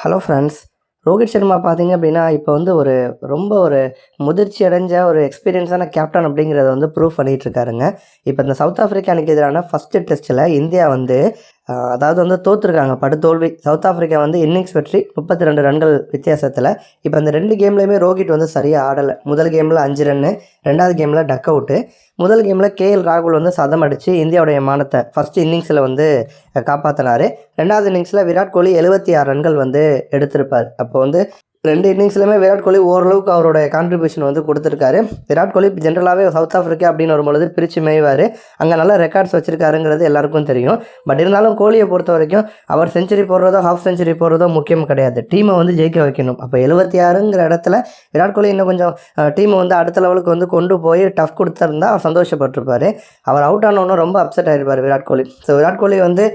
Hello friends Rohit Sharma பார்த்தீங்க அப்படின்னா இப்போ வந்து ஒரு ரொம்ப ஒரு முதிர்ச்சி அடைஞ்ச ஒரு எக்ஸ்பீரியன்ஸான கேப்டன் அப்படிங்கிறத வந்து ப்ரூவ் பண்ணிகிட்டு இருக்காருங்க. இப்போ இந்த சவுத் ஆஃப்ரிக்கா அணிக்கு எதிரான ஃபஸ்ட்டு டெஸ்ட்டில் இந்தியா வந்து அதாவது வந்து தோற்றுருக்காங்க படுதோல்வி சவுத் ஆஃப்ரிக்கா வந்து இன்னிங்ஸ் வெற்றி. முப்பத்தி ரெண்டு ரன்கள் வித்தியாசத்தில். இப்போ இந்த ரெண்டு கேம்லேயுமே ரோஹித் வந்து சரியாக ஆடலை. முதல் கேமில் அஞ்சு ரன்னு ரெண்டாவது கேமில் டக் அவுட்டு. முதல் கேமில் கேஎல் ராகுல் வந்து சதம் அடித்து இந்தியாவுடைய மானத்தை ஃபஸ்ட் இன்னிங்ஸில் வந்து காப்பாற்றினார் ரெண்டாவது இன்னிங்ஸில் விராட் கோலி எழுபத்தி ஆறு ரன்கள் வந்து எடுத்திருப்பார். அப்போ வந்து ரெண்டு இன்னிங்ஸ்லையுமே விராட் கோலி ஓரளவுக்கு அவரோட கான்ட்ரிபியூஷன் வந்து கொடுத்துருக்காரு. விராட் கோலி ஜென்ரலாகவே சவுத் ஆஃப்ரிக்கா அப்படின்னு வரும்பொழுது பிரித்து மேய்வார். அங்கே நல்ல ரெக்கார்ட்ஸ் வச்சுருக்காருங்கிறது எல்லாருக்கும் தெரியும். பட் இருந்தாலும் கோலியை பொறுத்த வரைக்கும் அவர் செஞ்சுரி போடுறதோ ஹாஃப் செஞ்சுரி போடுறதோ முக்கியம் கிடையாது. டீமை வந்து ஜெயிக்க வைக்கணும். அப்போ எழுபத்தி ஆறுங்கிற இடத்துல விராட் கோலி இன்னும் கொஞ்சம் டீமை வந்து அடுத்த லெவலுக்கு வந்து கொண்டு போய் டஃப் கொடுத்துருந்தா அவர் சந்தோஷப்பட்டிருப்பார். அவர் அவுட் ஆனவொன்னே ரொம்ப அப்செட் ஆகிருப்பார் விராட் கோலி. ஸோ விராட் கோலி வந்து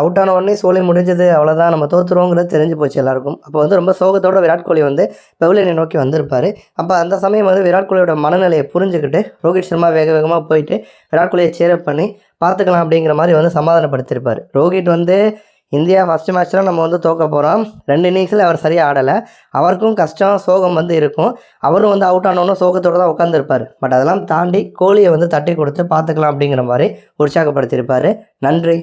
அவுட் ஆன உடனே சோலி முடிஞ்சது அவ்வளோதான் நம்ம தோற்றுருவோங்கிறது தெரிஞ்சு போச்சு எல்லாருக்கும். அப்போ வந்து ரொம்ப சோகத்தோட விராட் கோலி வந்து பெவிலியனை நோக்கி வந்திருப்பார். அப்போ அந்த சமயம் வந்து விராட் கோலியோட மனநிலையை புரிஞ்சுக்கிட்டு ரோஹித் சர்மா வேக வேகமாக போயிட்டு விராட் கோலியை சேரப் பண்ணி பார்த்துக்கலாம் அப்படிங்கிற மாதிரி வந்து சமாதானப்படுத்தியிருப்பார். ரோஹித் வந்து இந்தியா ஃபஸ்ட்டு மேட்ச்சில் நம்ம வந்து தோக்க போகிறோம் ரெண்டு இன்னிங்ஸில் அவர் சரியாக ஆடலை. அவருக்கும் கஷ்டம் சோகம் வந்து இருக்கும். அவரும் வந்து அவுட் ஆனவனும் சோகத்தோடு தான் உட்காந்துருப்பார் பட் அதெல்லாம் தாண்டி கோலியை வந்து தட்டி கொடுத்து பார்த்துக்கலாம் அப்படிங்கிற மாதிரி உற்சாகப்படுத்தியிருப்பார். நன்றி.